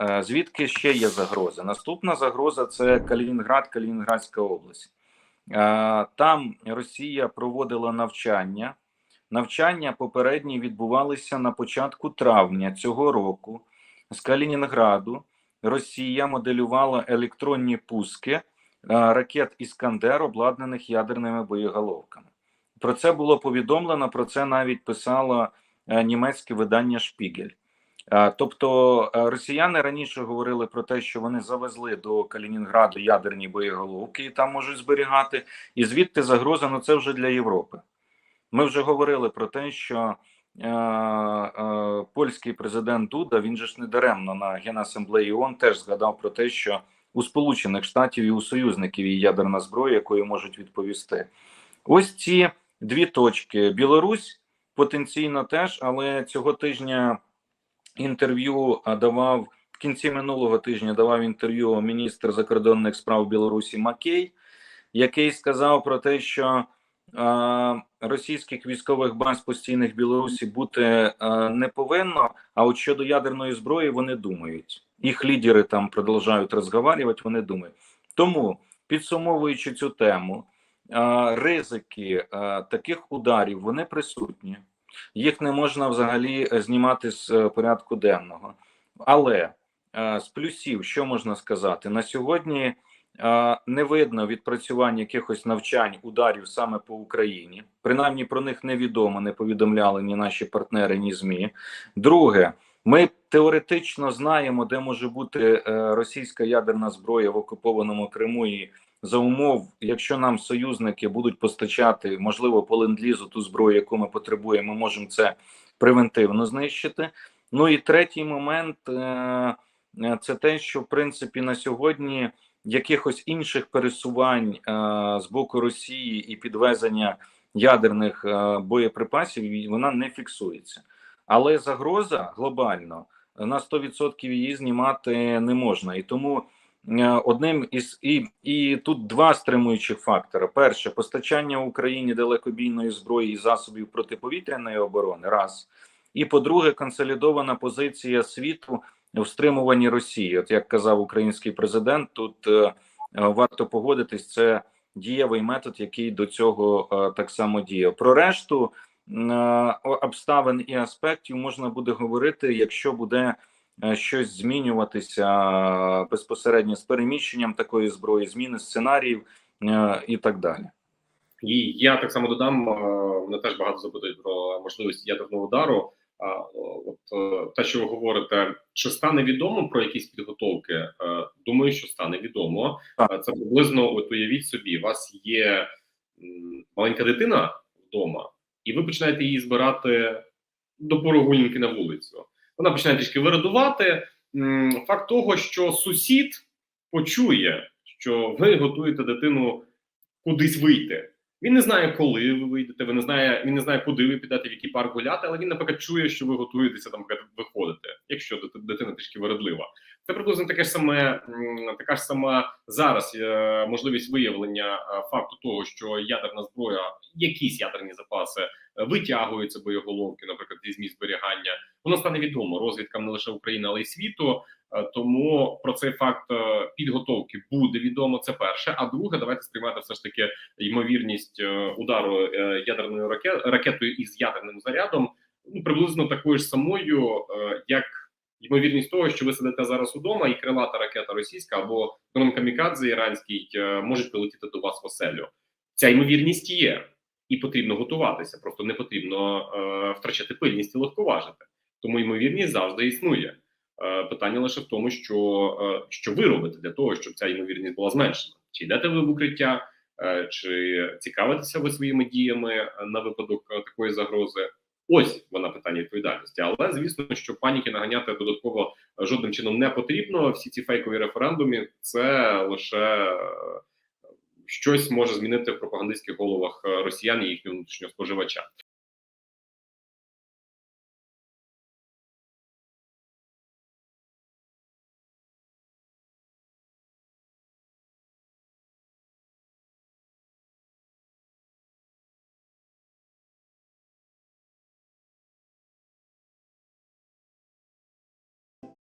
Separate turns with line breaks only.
Е, Звідки ще є загроза? Наступна загроза це Калінінград, Калінінградська область. Е, Там Росія проводила навчання. Навчання попередні відбувалися на початку травня цього року. З Калінінграду Росія моделювала електронні пуски е, ракет Іскандер, обладнаних ядерними боєголовками. Про це було повідомлено. Про це навіть писало німецьке видання Шпігель. Тобто е, росіяни раніше говорили про те, що вони завезли до Калінінграду ядерні боєголовки і там можуть зберігати, і звідти загроза ну це вже для Європи. Ми вже говорили про те, що е, е, польський президент Дуда він же ж не даремно на генасамблеї ООН теж згадав про те, що у Сполучених Штатів і у союзників є ядерна зброя, якою можуть відповісти. Ось ці дві точки: Білорусь потенційно теж, але цього тижня інтерв'ю давав в кінці минулого тижня. Давав інтерв'ю міністр закордонних справ Білорусі Макей, який сказав про те, що е, російських військових баз постійних Білорусі бути е, не повинно. А от щодо ядерної зброї вони думають. Їх лідери там продовжують розговорювати, вони думають. Тому підсумовуючи цю тему, е, ризики е, таких ударів вони присутні. Їх не можна взагалі е, знімати з е, порядку денного. Але е, з плюсів, що можна сказати, на сьогодні не видно відпрацювання якихось навчань ударів саме по Україні. Принаймні про них невідомо, не повідомляли ні наші партнери, ні ЗМІ. Друге, ми теоретично знаємо, де може бути російська ядерна зброя в окупованому Криму і за умов, якщо нам союзники будуть постачати, можливо, по ленд-лізу ту зброю, яку ми потребуємо, ми можемо це превентивно знищити. Ну і третій момент е, е, це те, що в принципі на сьогодні якихось інших пересувань е, з боку Росії і підвезення ядерних боєприпасів вона не фіксується. Але загроза глобально на 100% її знімати не можна, і тому одним із і, і тут два стримуючих фактори: перше постачання Україні далекобійної зброї і засобів протиповітряної оборони, раз і по-друге, консолідована позиція світу в стримуванні Росії. От як казав український президент, тут е, е, варто погодитись, це дієвий метод, який до цього е, так само діяв. Про решту е, обставин і аспектів можна буде говорити, якщо буде е, щось змінюватися е, безпосередньо з переміщенням такої зброї, зміни сценаріїв е, і так далі.
І я так само додам, е, мене теж багато запитують про можливість ядерного удару. А от е, те, що ви говорите, чи стане відомо про якісь підготовки? Е, Думаю, що стане відомо.
Так.
Е, Це приблизно от уявіть собі, у вас є маленька дитина вдома, і ви починаєте її збирати до прогулянки на вулицю. Вона починає трішки вирадувати. Факт того, що сусід почує, що ви готуєте дитину кудись вийти. Він не знає, коли ви вийдете, ви не знає, він не знає, куди ви підете, в який парк гуляти, але він, наприклад, чує, що ви готуєтеся там виходити, якщо дит- дитина трішки вередлива. Це приблизно таке ж саме, така ж сама зараз е, можливість виявлення е, факту того, що ядерна зброя, якісь ядерні запаси е, витягуються боєголовки, наприклад, зі зміст зберігання. Воно стане відомо розвідкам не лише України, але й світу. Тому про цей факт підготовки буде відомо. Це перше. А друге, давайте сприймати все ж таки ймовірність удару ядерною раке- ракетою із ядерним зарядом, ну приблизно такою ж самою, е, як ймовірність того, що ви сидите зараз удома, і крилата ракета російська або дрон камікадзе іранський е, можуть прилетіти до вас в оселю. Ця ймовірність є, і потрібно готуватися. Просто не потрібно е, втрачати пильність і легковажити. Тому ймовірність завжди існує. Питання лише в тому, що, що ви робите для того, щоб ця ймовірність була зменшена. Чи йдете ви в укриття, чи цікавитеся ви своїми діями на випадок такої загрози? Ось вона питання відповідальності. Але звісно, що паніки наганяти додатково е, жодним чином не потрібно. Всі ці фейкові референдуми це лише е, щось може змінити в пропагандистських головах е, росіян і їхнього внутрішнього споживача.